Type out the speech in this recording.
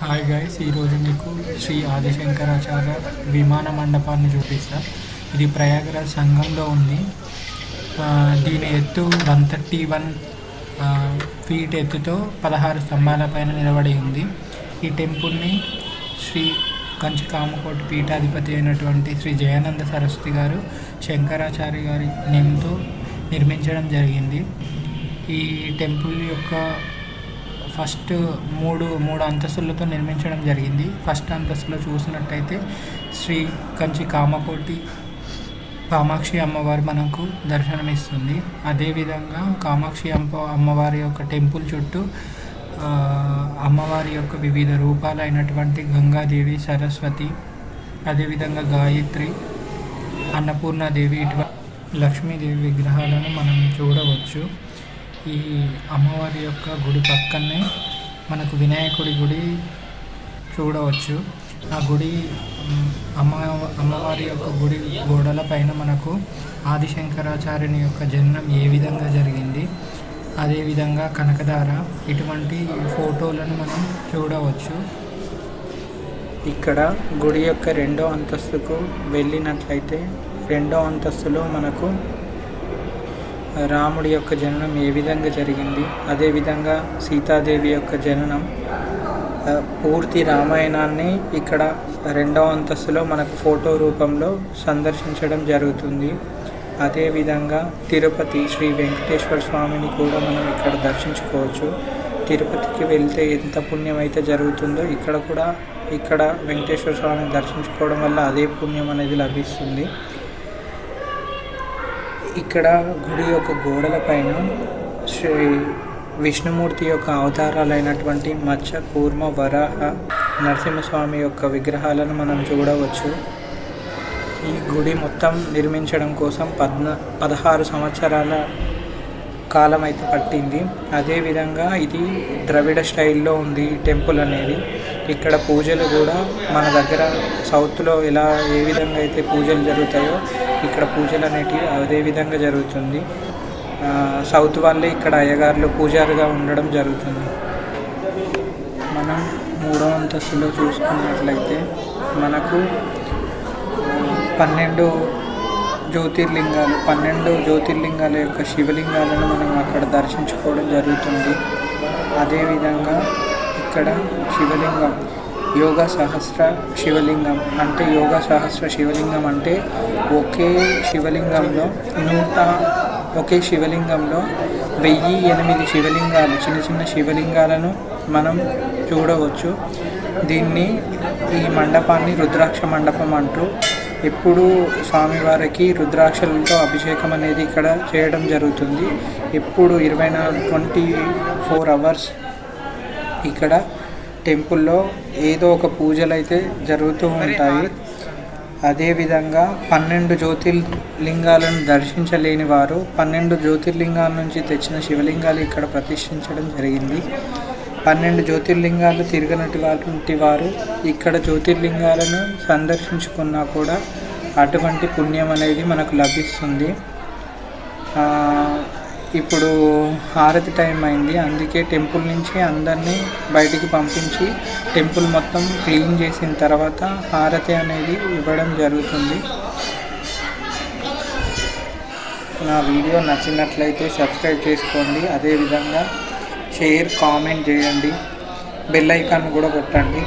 Hi guys ఈరోజు మీకు శ్రీ ఆదిశంకరాచార్య విమాన మండపాన్ని చూపిస్తా. ఇది ప్రయాగరాజ్ సంఘంలో ఉంది. దీని ఎత్తు వన్ థర్టీ వన్ ఫీట్ ఎత్తుతో పదహారు స్తంభాల పైన నిలబడి ఉంది. ఈ టెంపుల్ని శ్రీ కంచి కామకోటి పీఠాధిపతి అయినటువంటి శ్రీ జయానంద సరస్వతి గారు శంకరాచార్య గారి నేమ్తో నిర్మించడం జరిగింది. ఈ టెంపుల్ యొక్క ఫస్ట్ మూడు మూడు అంతస్తులతో నిర్మించడం జరిగింది. ఫస్ట్ అంతస్తులో చూసినట్టయితే శ్రీ కంచి కామకోటి కామాక్షి అమ్మవారు మనకు దర్శనమిస్తుంది. అదేవిధంగా కామాక్షి అమ్మ అమ్మవారి యొక్క టెంపుల్ చుట్టూ అమ్మవారి యొక్క వివిధ రూపాలైనటువంటి గంగాదేవి సరస్వతి అదేవిధంగా గాయత్రి అన్నపూర్ణాదేవి ఇటువంటి లక్ష్మీదేవి విగ్రహాలను మనం చూడవచ్చు. ఈ అమ్మవారి యొక్క గుడి పక్కనే మనకు వినాయకుడి గుడి చూడవచ్చు. ఆ గుడి అమ్మ అమ్మవారి యొక్క గుడి గోడల పైన మనకు ఆదిశంకరాచార్యుని యొక్క జననం ఏ విధంగా జరిగింది అదేవిధంగా కనకదార ఇటువంటి ఫోటోలను మనం చూడవచ్చు. ఇక్కడ గుడి యొక్క రెండో అంతస్తుకు వెళ్ళినట్లయితే రెండో అంతస్తులో మనకు రాముడి యొక్క జననం ఏ విధంగా జరిగింది? అదేవిధంగా సీతాదేవి యొక్క జననం పూర్తి రామాయణాన్ని ఇక్కడ రెండవ అంతస్తులో మనకు ఫోటో రూపంలో సందర్శించడం జరుగుతుంది. అదేవిధంగా తిరుపతి శ్రీ వెంకటేశ్వర స్వామిని కూడా మనం ఇక్కడ దర్శించుకోవచ్చు. తిరుపతికి వెళ్తే ఎంత పుణ్యం అయితే జరుగుతుందో ఇక్కడ కూడా ఇక్కడ వెంకటేశ్వర స్వామిని దర్శించుకోవడం వల్ల అదే పుణ్యం అనేది లభిస్తుంది. ఇక్కడ గుడి యొక్క గోడల పైన శ్రీ విష్ణుమూర్తి యొక్క అవతారాలైనటువంటి మత్స్య కూర్మ వరాహ నరసింహస్వామి యొక్క విగ్రహాలను మనం చూడవచ్చు. ఈ గుడి మొత్తం నిర్మించడం కోసం పద్న పదహారు సంవత్సరాల కాలం అయితే పట్టింది. అదేవిధంగా ఇది ద్రవిడ స్టైల్లో ఉంది టెంపుల్ అనేది. ఇక్కడ పూజలు కూడా మన దగ్గర సౌత్లో ఎలా ఏ విధంగా అయితే పూజలు జరుగుతాయో ఇక్కడ పూజలు అనేటివి అదే విధంగా జరుగుతుంది. సౌత్ వాళ్ళే ఇక్కడ అయ్యగారులు పూజారుగా ఉండడం జరుగుతుంది. మనం మూడో అంతస్తులో చూసుకున్నట్లయితే మనకు పన్నెండు జ్యోతిర్లింగాలు పన్నెండు జ్యోతిర్లింగాల యొక్క శివలింగాలను మనం అక్కడ దర్శించుకోవడం జరుగుతుంది. అదేవిధంగా ఇక్కడ శివలింగం యోగ సహస్ర శివలింగం. అంటే యోగ సహస్ర శివలింగం అంటే ఒకే శివలింగంలో నూట ఒకే శివలింగంలో వెయ్యి ఎనిమిది శివలింగాలు చిన్న చిన్న శివలింగాలను మనం చూడవచ్చు. దీన్ని ఈ మండపాన్ని రుద్రాక్ష మండపం అంటూ ఎప్పుడు స్వామివారికి రుద్రాక్షలతో అభిషేకం అనేది ఇక్కడ చేయడం జరుగుతుంది. ఎప్పుడు ఇరవై నాలుగు ట్వంటీ ఫోర్ అవర్స్ ఇక్కడ టెంపుల్లో ఏదో ఒక పూజలు అయితే జరుగుతూ ఉంటాయి. అదేవిధంగా పన్నెండు జ్యోతిర్లింగాలను దర్శించలేని వారు పన్నెండు జ్యోతిర్లింగాల నుంచి తెచ్చిన శివలింగాలు ఇక్కడ ప్రతిష్ఠించడం జరిగింది. పన్నెండు జ్యోతిర్లింగాలు తిరగనటువంటి వారు ఇక్కడ జ్యోతిర్లింగాలను సందర్శించుకున్నా కూడా అటువంటి పుణ్యం అనేది మనకు లభిస్తుంది. ఆ, ఇప్పుడు హారతి టైం అయింది. అందుకే టెంపుల్ నుంచి అందరినీ బయటికి పంపించి టెంపుల్ మొత్తం క్లీన్ చేసిన తర్వాత హారతి అనేది ఇవ్వడం జరుగుతుంది. నా వీడియో నచ్చినట్లయితే సబ్స్క్రైబ్ చేసుకోండి. అదేవిధంగా షేర్ కామెంట్ చేయండి. బెల్ ఐకాన్ కూడా కొట్టండి.